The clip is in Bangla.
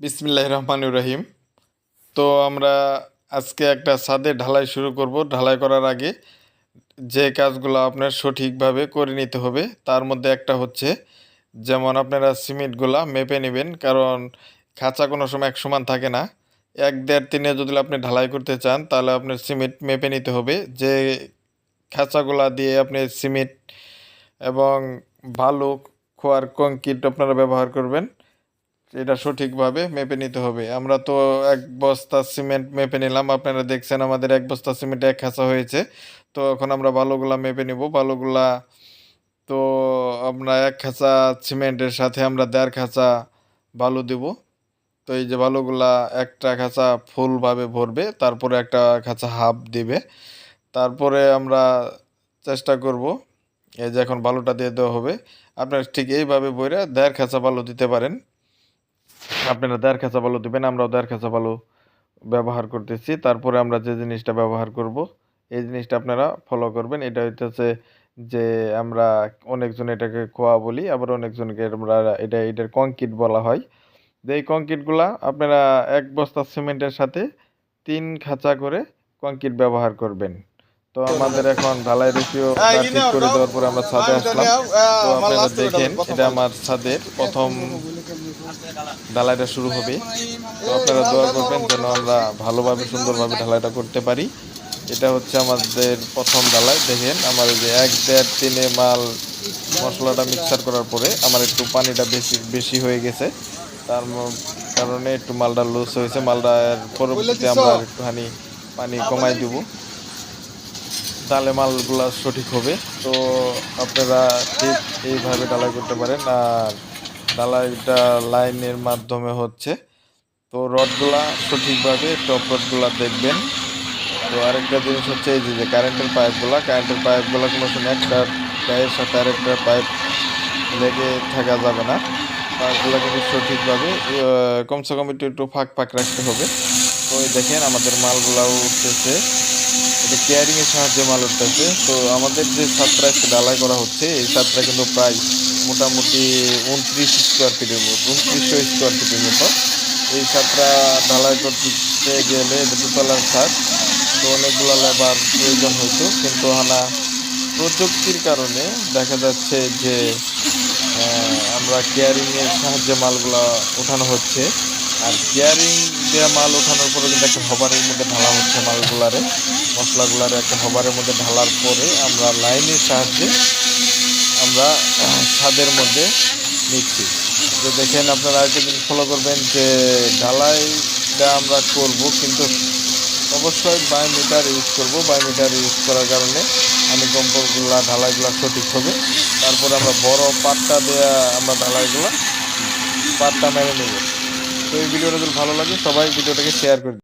বিসমিল্লাহ রহমানুর রহিম। তো আমরা আজকে একটা ছাদে ঢালাই শুরু করব। ঢালাই করার আগে যে কাজগুলো আপনার সঠিকভাবে করে নিতে হবে, তার মধ্যে একটা হচ্ছে, যেমন আপনারা সিমেন্টগুলা মেপে নেবেন, কারণ খাঁচা কোনো সময় এক সমান থাকে না। এক দেড় তিনে যদি আপনি ঢালাই করতে চান, তাহলে আপনার সিমেন্ট মেপে নিতে হবে। যে খাঁচাগুলা দিয়ে আপনি সিমেন্ট এবং ভালো খোয়ার কংক্রিট আপনারা ব্যবহার করবেন। এটা সঠিকভাবে মেপে নিতে হবে। আমরা তো এক বস্তা সিমেন্ট মেপে নিলাম। আপনারা দেখছেন আমাদের এক বস্তা সিমেন্ট এক খাঁচা হয়েছে। তো এখন আমরা বালুগুলা মেপে নিব। বালুগুলা তো আমরা এক খাঁচা সিমেন্টের সাথে আমরা দেড় খাঁচা বালু দিব। তো এই যে বালুগুলা একটা খাঁচা ফুলভাবে ভরবে, তারপরে একটা খাঁচা হাফ দিবে। তারপরে আমরা চেষ্টা করব এই যে এখন বালুটা দিয়ে দেওয়া হবে। আপনারা ঠিক এইভাবে বইরে দেড় খাঁচা বালু দিতে পারেন। আপনারা দেড় খাঁচা বালু দিবেন, আমরাও দেড় খাঁচা বালু ব্যবহার করতেছি। তারপরে আমরা যে জিনিসটা ব্যবহার করব, এই জিনিসটা আপনারা ফলো করবেন। এটা হইতেছে যে আমরা অনেকজন এটাকে খোয়া বলি, আবার অনেকজনকে আমরা এটা, এটার কংক্রিট বলা হয়। যে এই কংক্রিটগুলা আপনারা এক বস্তা সিমেন্টের সাথে তিন খাঁচা করে কংক্রিট ব্যবহার করবেন। তো আমাদের এখন ঢালাই রেশিও ঠিক করে দেওয়ার পরে আমরা ছাদে আসলাম। তো আপনারা দেখেন এটা আমার ছাদের প্রথম ঢালাইটা শুরু হবে। তো আপনারা দোয়া করবেন যেন আমরা ভালোভাবে সুন্দরভাবে ঢালাইটা করতে পারি। এটা হচ্ছে আমাদের প্রথম ঢালাই। দেখেন আমার এই যে এক দেড় তিনে মাল মশলাটা মিক্সার করার পরে আমার একটু পানিটা বেশি বেশি হয়ে গেছে। তার কারণে একটু মালটা লুজ হয়েছে। মালটার পরবর্তীতে আমরা একটুখানি পানি কমাই দিব। তাহলে মালগুলা সঠিক হবে। তো আপনারা ঠিক এইভাবে ঢালাই করতে পারেন। আর ঢালাইটা লাইনের মাধ্যমে হচ্ছে। তো রডগুলা সঠিকভাবে টপ রডগুলা দেখবেন। তো আরেকটা জিনিস হচ্ছে এই যে যে কারেন্টের পাইপগুলা কারেন্টের পাইপগুলা কোনো সময় একটা গায়ের সাথে আরেকটা পাইপ লেগে থাকা যাবে না। পাইপগুলো কিন্তু সঠিকভাবে কমসে কম একটু একটু ফাঁক ফাঁক রাখতে হবে। তো দেখেন আমাদের মালগুলাও উঠতেছে। এটা কেয়ারিং এর সাহায্যে মাল উঠতেছে। তো আমাদের যে ছাত্রা আজকে ঢালাই করা হচ্ছে, এই ছাত্রা কিন্তু প্রায় মোটামুটি উনত্রিশ স্কোয়ার ফিটের মতো, উনত্রিশশো স্কোয়ার ফিটের মতো। এই ছাত্রা ঢালাই করতে গেলে এটা দুতলার ছাদ, তো অনেকগুলো লেবার প্রয়োজন হইতো কিন্তু হানা প্রযুক্তির কারণে দেখা যাচ্ছে যে আমরা কেয়ারিংয়ের সাহায্যে মালগুলা ওঠানো হচ্ছে। আর কেয়ারিং দেওয়া মাল ওঠানোর পরে কিন্তু একটা হবারের মধ্যে ঢালা হচ্ছে মালগুলারে, মশলাগুলারে একটা হবারের মধ্যে ঢালার পরে আমরা লাইনের সাহায্যে আমরা ছাদের মধ্যে নিচ্ছি। তো দেখেন আপনারা আরেকটা জিনিস ফলো করবেন যে ঢালাইটা আমরা করব, কিন্তু অবশ্যই বায়োমিটার ইউজ করব। বায়োমিটার ইউজ করার কারণে আমি কম্পোগুলা, ঢালাইগুলা সঠিক হবে। তারপরে আমরা বড় পাটটা দেওয়া আমরা ঢালাইগুলা, পাটটা মেরে নেব। তো এই ভিডিওটা যদি ভালো লাগে সবাই ভিডিওটাকে শেয়ার করে।